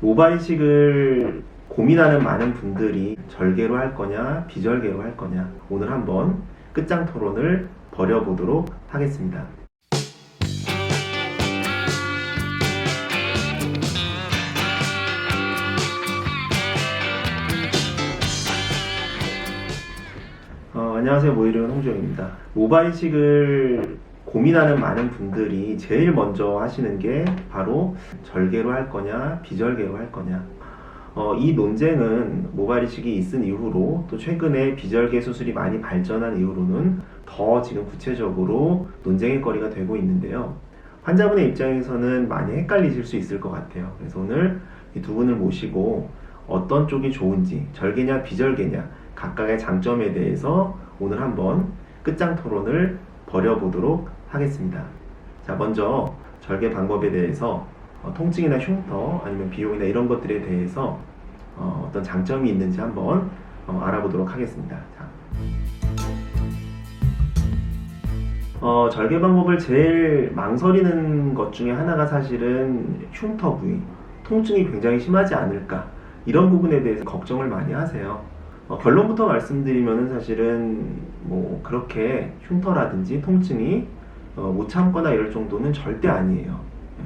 모발이식을 고민하는 많은 분들이 절개로 할 거냐, 비절개로 할 거냐. 오늘 한번 끝장 토론을 벌여보도록 하겠습니다. 어, 안녕하세요. 모이르는 홍정입니다. 모발이식을 고민하는 많은 분들이 제일 먼저 하시는 게 바로 절개로 할 거냐, 비절개로 할 거냐. 어, 이 논쟁은 모발 이식이 있은 이후로 또 최근에 비절개 수술이 많이 발전한 이후로는 더 지금 구체적으로 논쟁의 거리가 되고 있는데요. 환자분의 입장에서는 많이 헷갈리실 수 있을 것 같아요. 그래서 오늘 이 두 분을 모시고 어떤 쪽이 좋은지, 절개냐, 비절개냐, 각각의 장점에 대해서 오늘 한번 끝장 토론을 벌여보도록 하겠습니다. 자, 먼저 절개 방법에 대해서 어, 통증이나 흉터 아니면 비용이나 이런 것들에 대해서 어, 떤 장점이 있는지 한번 어, 알아보도록 하겠습니다. 자. 어, 절개 방법을 제일 망설이는 것 중에 하나가 사실은 흉터 부위, 통증이 굉장히 심하지 않을까 이런 부분에 대해서 걱정을 많이 하세요. 어, 결론부터 말씀드리면은 사실은 뭐 그렇게 흉터라든지 통증이 어, 못 참거나 이럴 정도는 절대 아니에요. 네.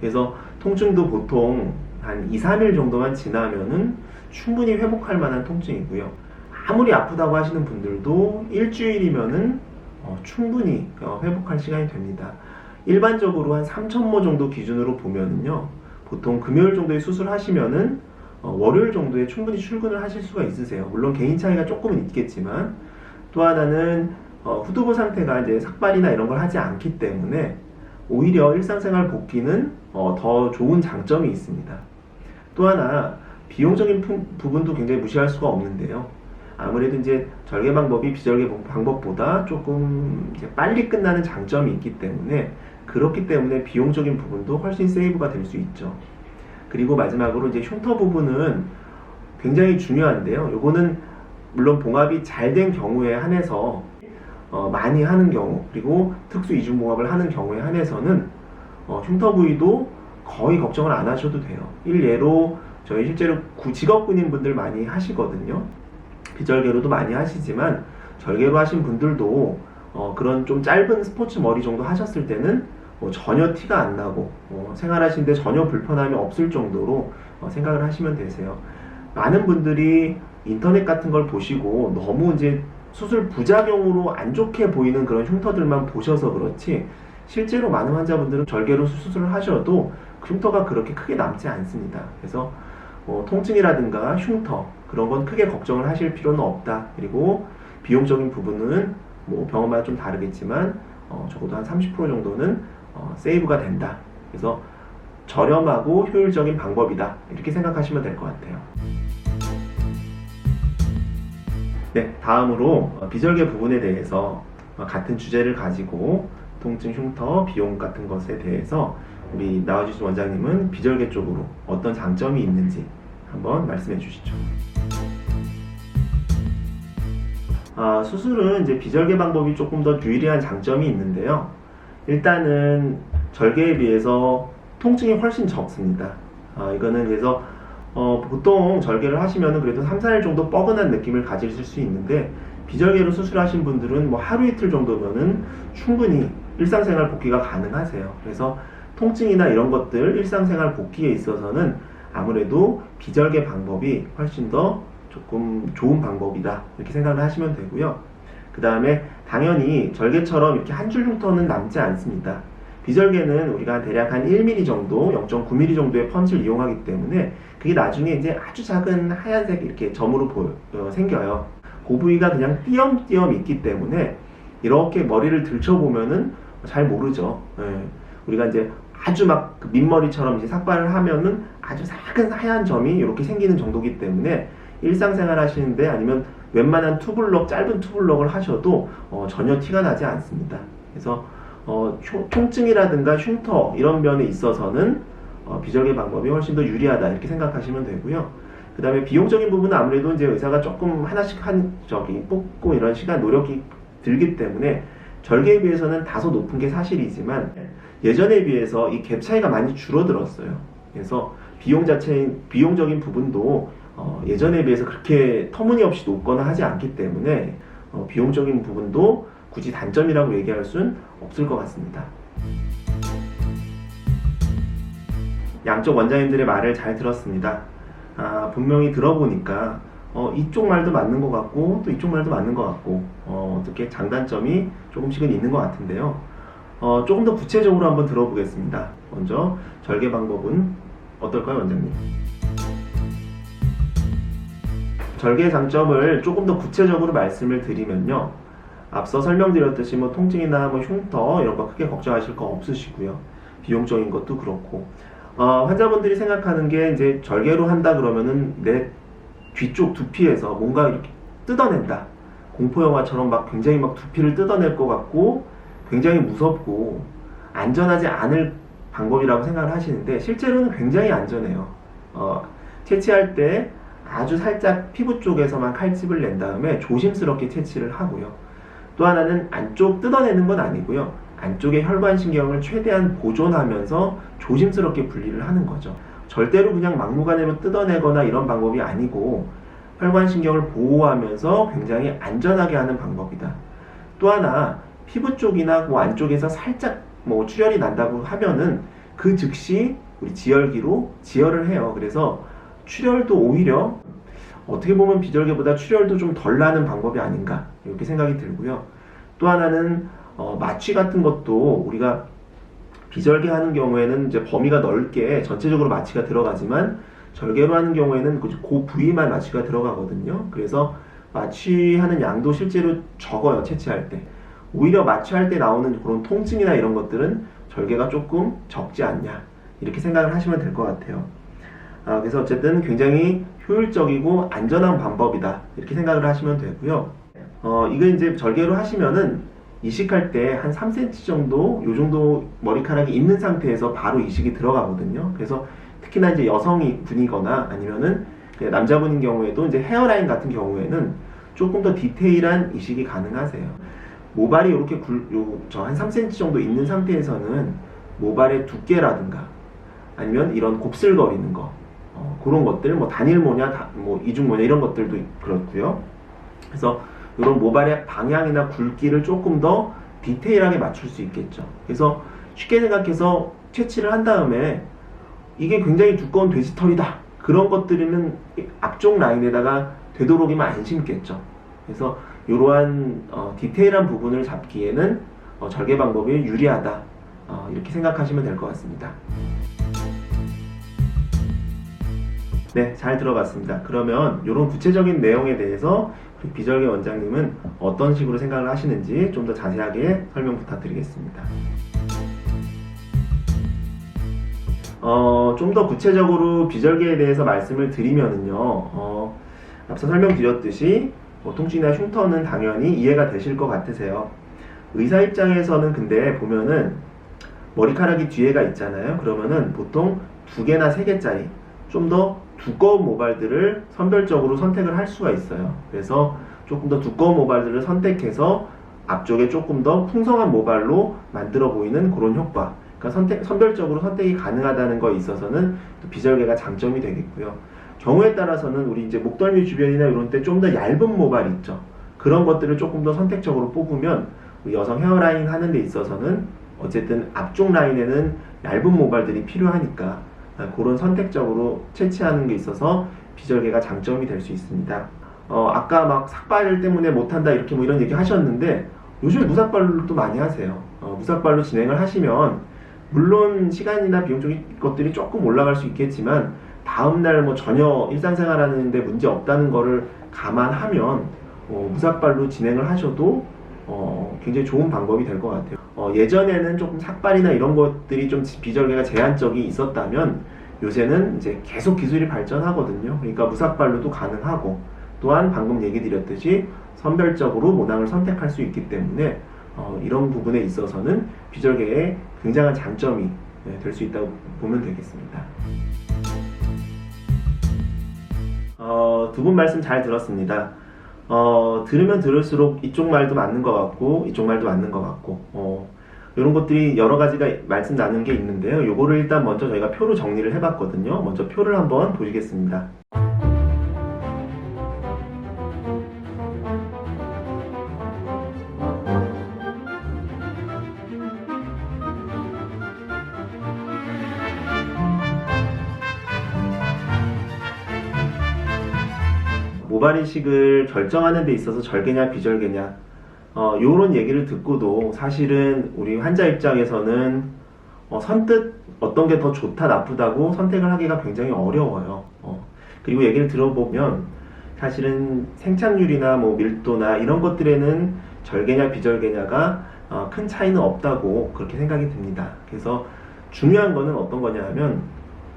그래서 통증도 보통 한 2, 3일 정도만 지나면은 충분히 회복할 만한 통증이고요. 아무리 아프다고 하시는 분들도 일주일이면은 어, 충분히 어, 회복할 시간이 됩니다. 일반적으로 한 3천모 정도 기준으로 보면은요, 보통 금요일 정도에 수술하시면은 어, 월요일 정도에 충분히 출근을 하실 수가 있으세요. 물론 개인 차이가 조금은 있겠지만 또 하나는 어, 후두부 상태가 이제 삭발이나 이런 걸 하지 않기 때문에 오히려 일상생활 복귀는 어, 더 좋은 장점이 있습니다. 또 하나 비용적인 부- 부분도 굉장히 무시할 수가 없는데요. 아무래도 이제 절개 방법이 비절개 방법보다 조금 빨리 끝나는 장점이 있기 때문에 그렇기 때문에 비용적인 부분도 훨씬 세이브가 될 수 있죠. 그리고 마지막으로 이제 흉터 부분은 굉장히 중요한데요. 요거는 물론 봉합이 잘 된 경우에 한해서 어, 많이 하는 경우 그리고 특수 이중 봉합을 하는 경우에 한해서는 어, 흉터 부위도 거의 걱정을 안 하셔도 돼요. 일예로 저희 실제로 구- 직업 군인 분들 많이 하시거든요. 비절개로도 많이 하시지만 절개로 하신 분들도 어, 그런 좀 짧은 스포츠 머리 정도 하셨을 때는 뭐 전혀 티가 안 나고 어, 생활하시는데 전혀 불편함이 없을 정도로 어, 생각을 하시면 되세요. 많은 분들이 인터넷 같은 걸 보시고 너무 이제 수술 부작용으로 안 좋게 보이는 그런 흉터들만 보셔서 그렇지 실제로 많은 환자분들은 절개로 수술을 하셔도 그 흉터가 그렇게 크게 남지 않습니다. 그래서 뭐 통증이라든가 흉터 그런 건 크게 걱정을 하실 필요는 없다. 그리고 비용적인 부분은 뭐 병원마다 좀 다르겠지만 어, 적어도 한 30% 정도는 어, 세이브가 된다. 그래서 저렴하고 효율적인 방법이다. 이렇게 생각하시면 될 것 같아요. 네, 다음으로 어, 비절개 부분에 대해서 어, 같은 주제를 가지고 통증, 흉터, 비용 같은 것에 대해서 우리 나와주신 원장님은 비절개 쪽으로 어떤 장점이 있는지 한번 말씀해 주시죠. 아, 수술은 이제 비절개 방법이 조금 더 유리한 장점이 있는데요. 일단은 절개에 비해서 통증이 훨씬 적습니다. 아, 이거는 그래서 어, 보통 절개를 하시면은 그래도 3, 4일 정도 뻐근한 느낌을 가지실 수 있는데 비절개로 수술하신 분들은 뭐 하루 이틀 정도면은 충분히 일상생활 복귀가 가능하세요. 그래서 통증이나 이런 것들 일상생활 복귀에 있어서는 아무래도 비절개 방법이 훨씬 더 조금 좋은 방법이다 이렇게 생각을 하시면 되고요. 그 다음에 당연히 절개처럼 이렇게 한 줄 흉터는 남지 않습니다. 비절개는 우리가 대략 한 1mm 정도, 0.9mm 정도의 펀치를 이용하기 때문에 그게 나중에 이제 아주 작은 하얀색 이렇게 점으로 보여, 어, 생겨요. 그 부위가 그냥 띄엄띄엄 있기 때문에 이렇게 머리를 들춰보면은 잘 모르죠. 예. 우리가 이제 아주 막 그 민머리처럼 이제 삭발을 하면은 아주 작은 하얀 점이 이렇게 생기는 정도기 때문에 일상생활 하시는데 아니면 웬만한 투블럭, 짧은 투블럭을 하셔도 어, 전혀 티가 나지 않습니다. 그래서 어, 흉- 통증이라든가 흉터 이런 면에 있어서는 어, 비절개 방법이 훨씬 더 유리하다 이렇게 생각하시면 되고요. 그 다음에 비용적인 부분은 아무래도 이제 의사가 조금 하나씩 한 저기 뽑고 이런 시간 노력이 들기 때문에 절개에 비해서는 다소 높은 게 사실이지만 예전에 비해서 이 갭 차이가 많이 줄어들었어요. 그래서 비용 자체 비용적인 부분도 어, 예전에 비해서 그렇게 터무니없이 높거나 하지 않기 때문에 어, 비용적인 부분도 굳이 단점이라고 얘기할 수는 없을 것 같습니다. 양쪽 원장님들의 말을 잘 들었습니다. 아, 분명히 들어보니까 어, 이쪽 말도 맞는 것 같고 또 이쪽 말도 맞는 것 같고 어, 어떻게 장단점이 조금씩은 있는 것 같은데요. 어, 조금 더 구체적으로 한번 들어보겠습니다. 먼저 절개 방법은 어떨까요, 원장님? 절개 장점을 조금 더 구체적으로 말씀을 드리면요. 앞서 설명드렸듯이 뭐 통증이나 뭐 흉터 이런 거 크게 걱정하실 거 없으시고요. 비용적인 것도 그렇고 어, 환자분들이 생각하는 게 이제 절개로 한다 그러면은 내 뒤쪽 두피에서 뭔가 이렇게 뜯어낸다. 공포 영화처럼 막 굉장히 막 두피를 뜯어낼 것 같고 굉장히 무섭고 안전하지 않을 방법이라고 생각을 하시는데 실제로는 굉장히 안전해요. 어, 채취할 때 아주 살짝 피부 쪽에서만 칼집을 낸 다음에 조심스럽게 채취를 하고요. 또 하나는 안쪽 뜯어내는 건 아니고요. 안쪽의 혈관신경을 최대한 보존하면서 조심스럽게 분리를 하는 거죠. 절대로 그냥 막무가내로 뜯어내거나 이런 방법이 아니고 혈관신경을 보호하면서 굉장히 안전하게 하는 방법이다. 또 하나 피부 쪽이나 그 안쪽에서 살짝 뭐 출혈이 난다고 하면은 그 즉시 우리 지혈기로 지혈을 해요. 그래서 출혈도 오히려 어떻게 보면 비절개보다 출혈도 좀 덜 나는 방법이 아닌가 이렇게 생각이 들고요. 또 하나는 어, 마취 같은 것도 우리가 비절개 하는 경우에는 이제 범위가 넓게 전체적으로 마취가 들어가지만 절개로 하는 경우에는 그, 그 부위만 마취가 들어가거든요. 그래서 마취하는 양도 실제로 적어요. 채취할 때. 오히려 마취할 때 나오는 그런 통증이나 이런 것들은 절개가 조금 적지 않냐 이렇게 생각을 하시면 될 것 같아요. 아, 그래서 어쨌든 굉장히 효율적이고 안전한 방법이다 이렇게 생각을 하시면 되고요. 어, 이거 이제 절개로 하시면은 이식할 때 한 3cm 정도 요 정도 머리카락이 있는 상태에서 바로 이식이 들어가거든요. 그래서 특히나 이제 여성이 분이거나 아니면은 남자분인 경우에도 이제 헤어라인 같은 경우에는 조금 더 디테일한 이식이 가능하세요. 모발이 이렇게 굴, 요, 저한 3cm 정도 있는 상태에서는 모발의 두께라든가 아니면 이런 곱슬거리는 거 어, 그런 것들 뭐 단일모냐 다- 뭐 이중모냐 이런 것들도 그렇고요. 그래서 이런 모발의 방향이나 굵기를 조금 더 디테일하게 맞출 수 있겠죠. 그래서 쉽게 생각해서 채취를 한 다음에 이게 굉장히 두꺼운 돼지털이다. 그런 것들은 앞쪽 라인에다가 되도록이면 안 심겠죠. 그래서 이러한 어, 디테일한 부분을 잡기에는 어, 절개 방법이 유리하다. 어, 이렇게 생각하시면 될 것 같습니다. 네, 잘 들어봤습니다. 그러면 이런 구체적인 내용에 대해서 우리 비절개 원장님은 어떤 식으로 생각을 하시는지 좀 더 자세하게 설명 부탁드리겠습니다. 어, 좀 더 구체적으로 비절개에 대해서 말씀을 드리면은요, 어, 앞서 설명드렸듯이 뭐 통증이나 흉터는 당연히 이해가 되실 것 같으세요. 의사 입장에서는 근데 보면은 머리카락이 뒤에가 있잖아요. 그러면은 보통 두 개나 세 개짜리 좀 더 두꺼운 모발들을 선별적으로 선택을 할 수가 있어요. 그래서 조금 더 두꺼운 모발들을 선택해서 앞쪽에 조금 더 풍성한 모발로 만들어 보이는 그런 효과. 그러니까 선택, 선별적으로 선택이 가능하다는 거에 있어서는 또 비절개가 장점이 되겠고요. 경우에 따라서는 우리 이제 목덜미 주변이나 이런 때 좀 더 얇은 모발 있죠. 그런 것들을 조금 더 선택적으로 뽑으면 여성 헤어라인 하는 데 있어서는 어쨌든 앞쪽 라인에는 얇은 모발들이 필요하니까 아, 그런 선택적으로 채취하는 게 있어서 비절개가 장점이 될 수 있습니다. 어, 아까 막 삭발 때문에 못한다 이렇게 뭐 이런 얘기 하셨는데 요즘 무삭발로도 많이 하세요. 어, 무삭발로 진행을 하시면 물론 시간이나 비용적인 것들이 조금 올라갈 수 있겠지만 다음날 뭐 전혀 일상생활 하는데 문제 없다는 거를 감안하면 어, 무삭발로 진행을 하셔도 어, 굉장히 좋은 방법이 될 것 같아요. 어, 예전에는 조금 삭발이나 이런 것들이 좀 비절개가 제한적이 있었다면 요새는 이제 계속 기술이 발전하거든요. 그러니까 무삭발로도 가능하고 또한 방금 얘기 드렸듯이 선별적으로 모낭을 선택할 수 있기 때문에 어, 이런 부분에 있어서는 비절개의 굉장한 장점이 네, 될수 있다고 보면 되겠습니다. 어, 두 분 말씀 잘 들었습니다. 어, 들으면 들을수록 이쪽 말도 맞는 것 같고, 이쪽 말도 맞는 것 같고, 어, 이런 것들이 여러 가지가 말씀 나눈 게 있는데요. 요거를 일단 먼저 저희가 표로 정리를 해봤거든요. 먼저 표를 한번 보시겠습니다. 모발 이식을 결정하는 데 있어서 절개냐 비절개냐 어, 요런 얘기를 듣고도 사실은 우리 환자 입장에서는 어, 선뜻 어떤 게 더 좋다 나쁘다고 선택을 하기가 굉장히 어려워요. 어, 그리고 얘기를 들어보면 사실은 생착률이나 뭐 밀도나 이런 것들에는 절개냐 비절개냐가 어, 큰 차이는 없다고 그렇게 생각이 듭니다. 그래서 중요한 거는 어떤 거냐 하면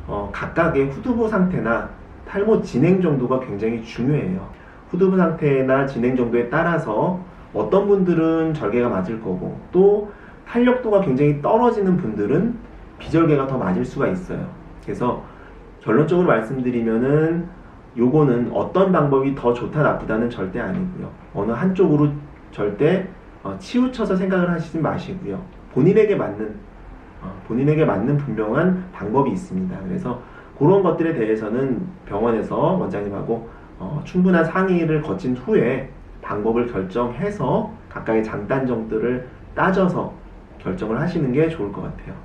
어, 각각의 후두부 상태나 탈모 진행 정도가 굉장히 중요해요. 후두부 상태나 진행 정도에 따라서 어떤 분들은 절개가 맞을 거고 또 탄력도가 굉장히 떨어지는 분들은 비절개가 더 맞을 수가 있어요. 그래서 결론적으로 말씀드리면은 요거는 어떤 방법이 더 좋다 나쁘다는 절대 아니고요. 어느 한쪽으로 절대 어, 치우쳐서 생각을 하시지 마시고요. 본인에게 맞는 어, 본인에게 맞는 분명한 방법이 있습니다. 그래서 그런 것들에 대해서는 병원에서 원장님하고 어, 충분한 상의를 거친 후에 방법을 결정해서 각각의 장단점들을 따져서 결정을 하시는 게 좋을 것 같아요.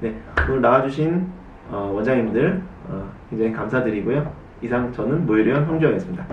네, 오늘 나와주신 어, 원장님들 어, 굉장히 감사드리고요. 이상 저는 모유리원 홍주영이었습니다.